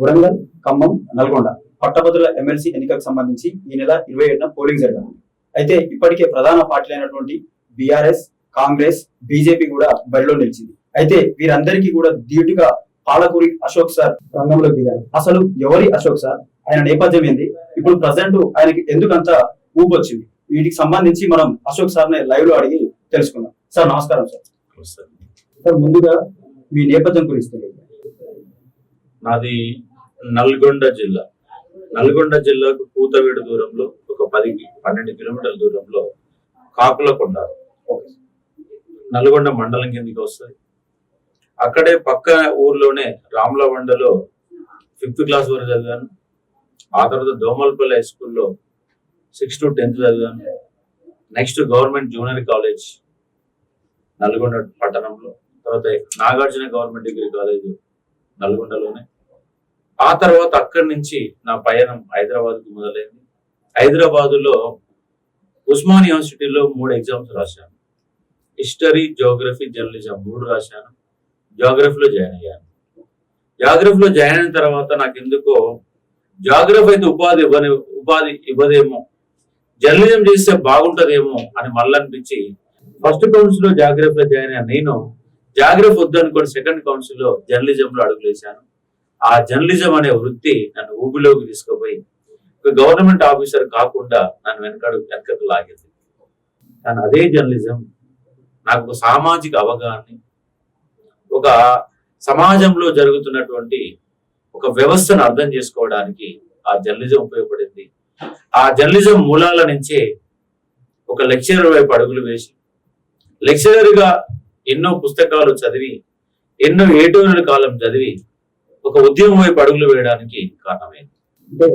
వరంగల్ ఖమ్మం నల్గొండ పట్టభద్రుల ఎమ్మెల్సీ ఎన్నికలకు సంబంధించి ఈ నెల ఇరవై ఏడున పోలింగ్ జరగనుంది అయితే ఇప్పటికే ప్రధాన పార్టీలైనటువంటి బీఆర్ఎస్ కాంగ్రెస్ బీజేపీ కూడా బరిలో నిలిచింది. అయితే వీరందరికీ కూడా ధీటుగా పాలకూరి అశోక్ సార్ రంగంలోకి దిగారు. అసలు ఎవరి అశోక్ సార్? ఆయన నేపథ్యం ఏంది? ఇప్పుడు ప్రజెంట్ ఆయనకి ఎందుకంత ఊపు వచ్చింది వీటికి సంబంధించి మనం అశోక్ సార్ లైవ్లో అడిగి తెలుసుకుందాం. సార్ నమస్కారం సార్. సార్ ముందుగా మీ నేపథ్యం గురించి నాది నల్గొండ జిల్లా. నల్గొండ జిల్లాకు కూతవేడు దూరంలో ఒక పది పన్నెండు కిలోమీటర్ల దూరంలో కాకులకొండ. నల్గొండ మండలం కిందకి వస్తుంది. అక్కడే పక్క ఊర్లోనే రామ్లవండలో ఫిఫ్త్ క్లాస్ వరకు చదివాను. ఆ తర్వాత దోమల్పల్లి హై స్కూల్లో సిక్స్ టు టెన్త్ చదివాను. Next government junior college Nalgonda పట్టణంలో తర్వాత నాగార్జున గవర్నమెంట్ డిగ్రీ కాలేజ్ నల్గొండలోనే. ఆ తర్వాత అక్కడి నుంచి నా పయనం హైదరాబాద్కు మొదలైంది. హైదరాబాదులో ఉస్మాన్ యూనివర్సిటీలో మూడు ఎగ్జామ్స్ రాశాను. హిస్టరీ జోగ్రఫీ జర్నలిజం మూడు రాశాను. జోగ్రఫీలో జాయిన్ అయ్యాను. జాగ్రఫీలో జాయిన్ అయిన తర్వాత నాకు ఎందుకో జాగ్రఫీ అయితే ఉపాధి ఇవ్వని ఉపాధి ఇవ్వదేమో జర్నలిజం చేస్తే బాగుంటుందేమో అని మళ్ళీ అనిపించి ఫస్ట్ కౌన్సిల్లో జాగ్రఫీలో జాయిన్ అయ్యాను. నేను జాగ్రఫీ వద్దనుకోని సెకండ్ కౌన్సిల్లో జర్నలిజంలో అడుగులేశాను. ఆ జర్నలిజం అనే వృత్తి నన్ను ఊబిలోకి తీసుకుపోయి ఒక గవర్నమెంట్ ఆఫీసర్ కాకుండా నన్ను వెనకడు వెనకకు లాగింది కానీ అదే జర్నలిజం నాకు ఒక సామాజిక అవగాహన ఒక సమాజంలో జరుగుతున్నటువంటి ఒక వ్యవస్థను అర్థం చేసుకోవడానికి ఆ జర్నలిజం ఉపయోగపడింది. ఆ జర్నలిజం మూలాల నుంచే ఒక లెక్చరర్ వైపు అడుగులు వేసి లెక్చరర్గా ఎన్నో పుస్తకాలు చదివి ఎన్నో ఏటూరుల కాలం చదివి ఒక ఉద్యమం వైపు అడుగులు వేయడానికి కారణమైంది. అంటే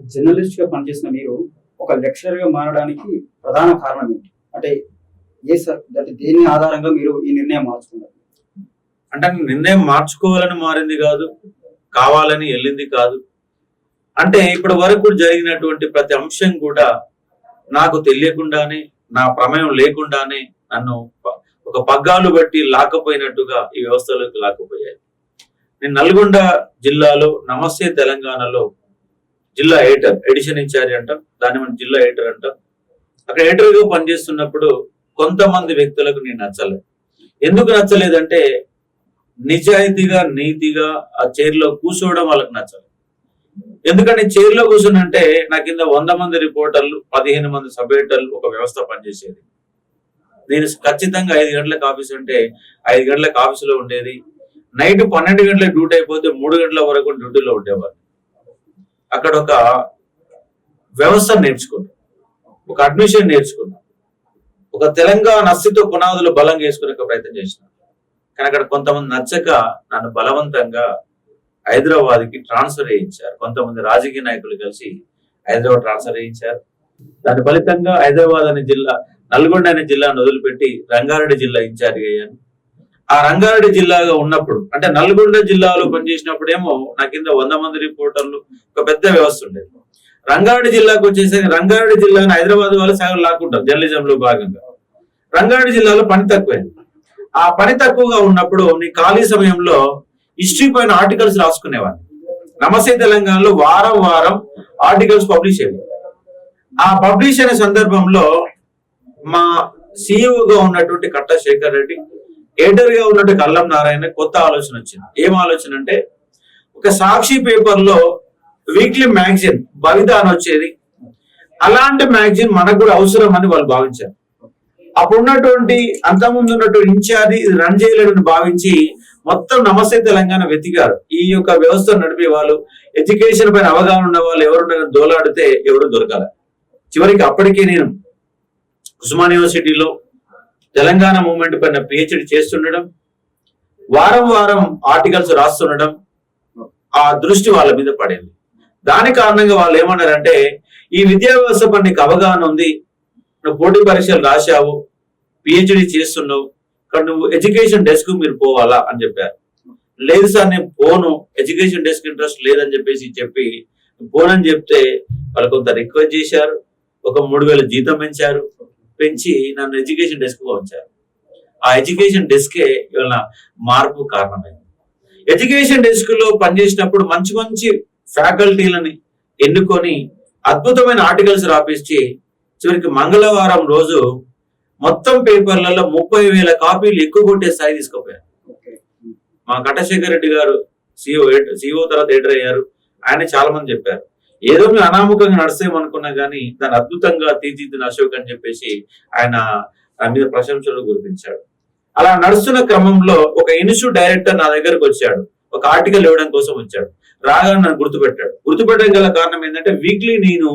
జర్నలిస్ట్గా పనిచేసిన మీరు ఒక లెక్చరర్గా మారడానికి ప్రధాన కారణం ఏంటి? అంటే ఏ సార్ అంటే దేని ఆధారంగా మీరు ఈ నిర్ణయం మార్చుకున్నారు? అంటే నిర్ణయం మార్చుకోవాలని మారింది కాదు కావాలని వెళ్ళింది కాదు. అంటే ఇప్పటి వరకు జరిగినటువంటి ప్రతి అంశం కూడా నాకు తెలియకుండానే నా ప్రమేయం లేకుండానే నన్ను ఒక పగ్గాలు బట్టి లాక్కపోయినట్టుగా ఈ వ్యవస్థలోకి లాక్కపోయాయి. నేను నల్గొండ జిల్లాలో నమస్తే తెలంగాణలో జిల్లా ఎడిటర్ ఎడిషన్ ఇన్ఛార్జ్ అంటాం దాన్ని మనం జిల్లా ఎడిటర్ అంటాం. అక్కడ ఎడిటర్గా పనిచేస్తున్నప్పుడు కొంతమంది వ్యక్తులకు నేను నచ్చలేదు. ఎందుకు నచ్చలేదంటే నిజాయితీగా నీతిగా ఆ చైర్లో కూర్చోవడం వాళ్ళకి నచ్చలేదు. ఎందుకంటే చైర్లో కూర్చునంటే నా కింద వంద మంది రిపోర్టర్లు పదిహేను మంది సబ్ ఎడిటర్లు ఒక వ్యవస్థ పనిచేసేది. నేను ఖచ్చితంగా ఐదు గంటలకు ఆఫీస్ ఉంటే ఐదు గంటలకు ఆఫీసులో ఉండేది. నైట్ పన్నెండు గంటల డ్యూటీ అయిపోతే మూడు గంటల వరకు డ్యూటీలో ఉండేవారు అక్కడ ఒక వ్యవస్థ నేర్చుకున్నాం. ఒక అడ్మిషన్ నేర్చుకున్నాం. ఒక తెలంగాణ అస్థిత్వ పునాదులు బలంగా వేసుకునే ప్రయత్నం చేసిన. కానీ అక్కడ కొంతమంది నచ్చక నన్ను బలవంతంగా హైదరాబాద్కి ట్రాన్స్ఫర్ చేయించారు. కొంతమంది రాజకీయ నాయకులు కలిసి హైదరాబాద్ ట్రాన్స్ఫర్ చేయించారు. దాని ఫలితంగా హైదరాబాద్ అనే జిల్లా నల్గొండ అనే జిల్లాను వదిలిపెట్టి రంగారెడ్డి జిల్లా ఇన్ఛార్జ్ అయ్యాను. ఆ రంగారెడ్డి జిల్లాగా ఉన్నప్పుడు అంటే నల్గొండ జిల్లాలో పనిచేసినప్పుడు ఏమో నా కింద వంద మంది రిపోర్టర్లు ఒక పెద్ద వ్యవస్థ ఉండేది. రంగారెడ్డి జిల్లాకు వచ్చేసరికి రంగారెడ్డి జిల్లాను హైదరాబాద్ వాళ్ళు సగం లాక్కుంటారు జర్నలిజం లో భాగంగా. రంగారెడ్డి జిల్లాలో పని తక్కువైంది. ఆ పని తక్కువగా ఉన్నప్పుడు నీ ఖాళీ సమయంలో హిస్టరీ పైన ఆర్టికల్స్ రాసుకునేవాడిని. నమస్తే తెలంగాణలో వారం వారం ఆర్టికల్స్ పబ్లిష్ అయ్యాయి ఆ పబ్లిష్ అయిన సందర్భంలో మా సిఇఓగా ఉన్నటువంటి కట్ట శేఖర్ రెడ్డి ఎడిటర్గా ఉన్నట్టు కల్లం నారాయణ కొత్త ఆలోచన వచ్చింది. ఏం ఆలోచన అంటే ఒక సాక్షి పేపర్లో వీక్లీ మ్యాగజైన్ భవిత అని వచ్చేది. అలాంటి మ్యాగజైన్ మనకు కూడా అవసరం అని వాళ్ళు భావించారు. అప్పుడు ఉన్నటువంటి అంతకుముందు ఉన్నటువంటి ఇన్ఛార్జి ఇది రన్ చేయలేడని భావించి మొత్తం నమస్తే తెలంగాణ వెతికారు. ఈ యొక్క వ్యవస్థ నడిపే వాళ్ళు ఎడ్యుకేషన్ పైన అవగాహన ఉన్న వాళ్ళు ఎవరు దోలాడితే ఎవరు దొరకాలి. చివరికి అప్పటికే నేను ఉస్మాన్ యూనివర్సిటీలో తెలంగాణ మూమెంట్ పైన పిహెచ్డి చేస్తుండడం వారం వారం ఆర్టికల్స్ రాస్తుండడం ఆ దృష్టి వాళ్ళ మీద పడింది. దాని కారణంగా వాళ్ళు ఏమన్నారంటే ఈ విద్యా వ్యవస్థ పైన నీకు అవగాహన ఉంది నువ్వు పోటీ పరీక్షలు రాశావు పిహెచ్డి చేస్తున్నావు కానీ నువ్వు ఎడ్యుకేషన్ డెస్క్ మీరు పోవాలా అని చెప్పారు. లేదు సార్ నేను పోను ఎడ్యుకేషన్ డెస్క్ ఇంట్రెస్ట్ లేదని చెప్పేసి చెప్పి పోనని చెప్తే వాళ్ళు కొంత రిక్వెస్ట్ చేశారు ఒక మూడు వేల జీతం పెంచారు. పెంచి నన్ను ఎడ్యుకేషన్ డెస్క్ ఉంచారు ఆ ఎడ్యుకేషన్ డెస్కే ఇవాళ మార్పు కారణమైంది. ఎడ్యుకేషన్ డెస్క్లో పనిచేసినప్పుడు మంచి మంచి ఫ్యాకల్టీలని ఎన్నుకొని అద్భుతమైన ఆర్టికల్స్ రాపించి చివరికి మంగళవారం రోజు మొత్తం పేపర్లలో ముప్పై వేల కాపీలు ఎక్కువ కొట్టే స్థాయి తీసుకుపోయారు. మా కటశేఖర్ రెడ్డి గారు సిఓ సిఓ తర్వాత ఎడిటర్ అయ్యారు. ఆయన చాలా మంది చెప్పారు. ఏదో మేము అనామకంగా నడుస్తామనుకున్నా కానీ దాన్ని అద్భుతంగా తీర్చిదిద్దిన అశోక్ అని చెప్పేసి ఆయన దాని మీద ప్రశంసలు కురిపించాడు. అలా నడుస్తున్న క్రమంలో ఒక ఇన్స్టిట్యూట్ డైరెక్టర్ నా దగ్గరకు వచ్చాడు. ఒక ఆర్టికల్ ఇవ్వడం కోసం వచ్చాడు. రాగానే నన్ను గుర్తుపెట్టాడు. గుర్తుపెట్టడం గల కారణం ఏంటంటే వీక్లీ నేను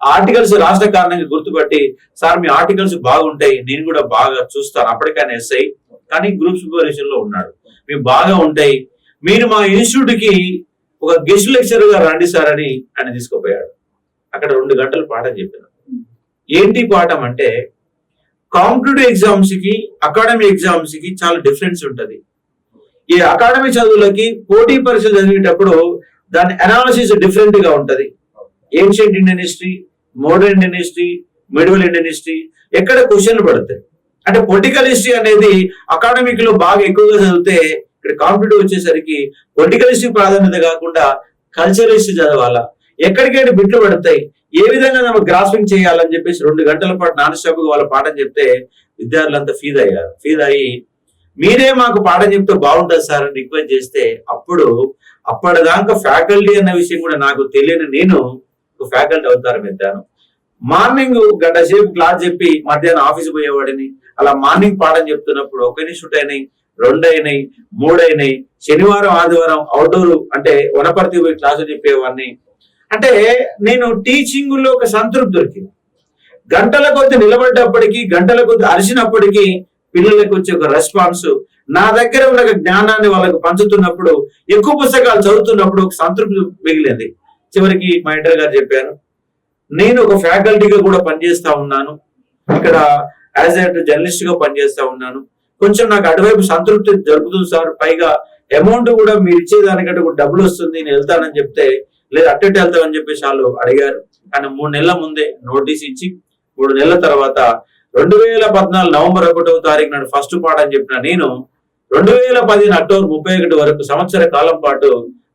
ఆర్టికల్స్ రాసిన కారణంగా గుర్తుపట్టి సార్ మీ ఆర్టికల్స్ బాగుంటాయి. నేను కూడా బాగా చూస్తాను. అప్పటికైనా ఎస్ఐ. కానీ గ్రూప్ సూపర్విజన్లో ఉన్నాడు. మీ బాగా ఉంటాయి. మీరు మా ఇన్స్టిట్యూట్కి ఒక గెస్ట్ లెక్చర్గా రండి సార్ అని ఆయన తీసుకుపోయాడు. అక్కడ రెండు గంటలు పాఠం చెప్పిన. ఏంటి పాఠం అంటే కాంపిటేటివ్ ఎగ్జామ్స్కి అకాడమీ ఎగ్జామ్స్కి చాలా డిఫరెన్స్ ఉంటది. ఈ అకాడమీ చదువులకి పోటీ పరీక్షలు చదివేటప్పుడు దాని అనాలిసిస్ డిఫరెంట్గా ఉంటది. Ancient Indian history modern Indian history medieval Indian history ఎక్కడ క్వశ్చన్లు పడతాయి. అంటే పొలిటికల్ హిస్టరీ అనేది అకాడమిక్లో బాగా ఎక్కువగా చదివితే ఇక్కడ కాంపిటేటివ్ వచ్చేసరికి పొలిటికల్ హిస్టరీ ప్రాధాన్యత కాకుండా కల్చరల్ చదవాలా? ఎక్కడికైనా బిట్లు పడతాయి? ఏ విధంగా మనం గ్రాఫింగ్ చేయాలని చెప్పేసి రెండు గంటల పాటు నాన్ స్టాప్ వాళ్ళ పాఠం చెప్తే విద్యార్థులంతా ఫీజ్ అయ్యారు. ఫీజ్ అయ్యి మీరే మాకు పాఠం చెప్తే బాగుంటుంది సార్ అని రిక్వెస్ట్ చేస్తే అప్పుడు అప్పటిదాకా ఫ్యాకల్టీ అన్న విషయం కూడా నాకు తెలియని నేను ఒక ఫ్యాకల్టీ అవుతారు ఎత్తాను మార్నింగ్ గంట సేపు క్లాస్ చెప్పి మధ్యాహ్నం ఆఫీస్ పోయేవాడిని. అలా మార్నింగ్ పాఠం చెప్తున్నప్పుడు ఒక ఇన్స్టిట్యూట్ అయినాయి రెండైనాయి మూడైనాయి మూడు అయినాయి శనివారం ఆదివారం అవుట్డోర్ అంటే వనపర్తి పోయి క్లాసులు చెప్పేవాడిని. అంటే నేను టీచింగ్లో ఒక సంతృప్తి దొరికింది. గంటల కొద్ది నిలబడ్డప్పటికీ గంటల కొద్ది అరిచినప్పటికీ పిల్లలకు వచ్చే ఒక రెస్పాన్స్ నా దగ్గర ఉన్న జ్ఞానాన్ని వాళ్ళకు పంచుతున్నప్పుడు ఎక్కువ పుస్తకాలు చదువుతున్నప్పుడు ఒక సంతృప్తి మిగిలింది. చివరికి మా ఇంటర్ గారు చెప్పాను నేను ఒక ఫ్యాకల్టీగా కూడా పనిచేస్తా ఉన్నాను. ఇక్కడ యాజ్ ఎ జర్నలిస్ట్గా పనిచేస్తా ఉన్నాను. కొంచెం నాకు అటువైపు సంతృప్తి జరుగుతుంది సార్. పైగా అమౌంట్ కూడా మీరు ఇచ్చేదానికంటే కూడా డబ్బులు వస్తుంది నేను వెళ్తానని చెప్తే లేదు అట్టెట్ వెళ్తామని చెప్పేసి వాళ్ళు అడిగారు. కానీ మూడు నెలల ముందే నోటీస్ ఇచ్చి మూడు నెలల తర్వాత రెండు వేల పద్నాలుగు నవంబర్ ఒకటవ తారీఖు నాడు ఫస్ట్ పాఠం చెప్పిన నేను రెండు వేల పదిహేను అక్టోబర్ ముప్పై ఒకటి వరకు సంవత్సర కాలం పాటు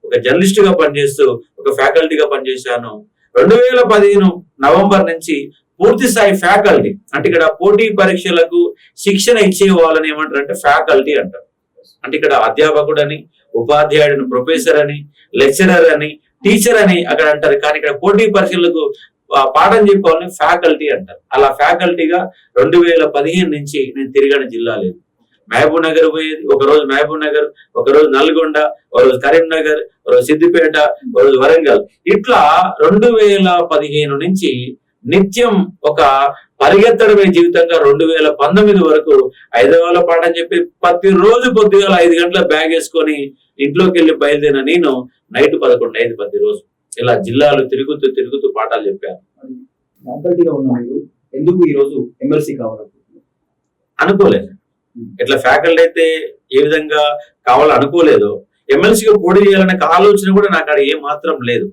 ఒక జర్నలిస్ట్గా పనిచేస్తూ ఒక ఫ్యాకల్టీగా పనిచేశాను. రెండు వేల పదిహేను నవంబర్ నుంచి పూర్తి స్థాయి ఫ్యాకల్టీ. అంటే ఇక్కడ పోటీ పరీక్షలకు శిక్షణ ఇచ్చే వాళ్ళని ఏమంటారు అంటే ఫ్యాకల్టీ అంటారు. అంటే ఇక్కడ అధ్యాపకుడని ఉపాధ్యాయుడిని ప్రొఫెసర్ అని లెక్చరర్ అని టీచర్ అని అక్కడ అంటారు. కానీ ఇక్కడ పోటీ పరీక్షలకు పాఠం చెప్పాలని ఫ్యాకల్టీ అంటారు. అలా ఫ్యాకల్టీగా రెండు వేల పదిహేను నుంచి నేను తిరిగిన జిల్లా లేదు. మహబూబ్ నగర్ పోయేది ఒక రోజు మహబూబ్ నగర్ ఒక రోజు నల్గొండ ఒక రోజు కరీంనగర్ ఒక రోజు సిద్దిపేట ఒకరోజు వరంగల్. ఇట్లా రెండు వేల పదిహేను నుంచి నిత్యం ఒక పరిగెత్తడమే జీవితంగా రెండు వేల పంతొమ్మిది వరకు హైదరాబాద్లో పాఠం చెప్పి ప్రతి రోజు పొద్దుగాల ఐదు గంటల బ్యాగ్ వేసుకొని ఇంట్లోకి వెళ్ళి బయలుదేరిన నేను నైట్ పదకొండు అయింది ప్రతి రోజు ఇలా జిల్లాలు తిరుగుతూ తిరుగుతూ పాఠాలు చెప్పాను. మీరు ఎందుకు ఈ రోజు ఎమ్మెల్సీ కావాలనుకుంటున్నారు అనుకోలేదు. ఇట్లా ఫ్యాకల్టీ అయితే ఏ విధంగా కావాలో అనుకోలేదు. ఎమ్మెల్సీగా పోటీ చేయాలనే ఆలోచన కూడా నాకు అక్కడ ఏ మాత్రం లేదు.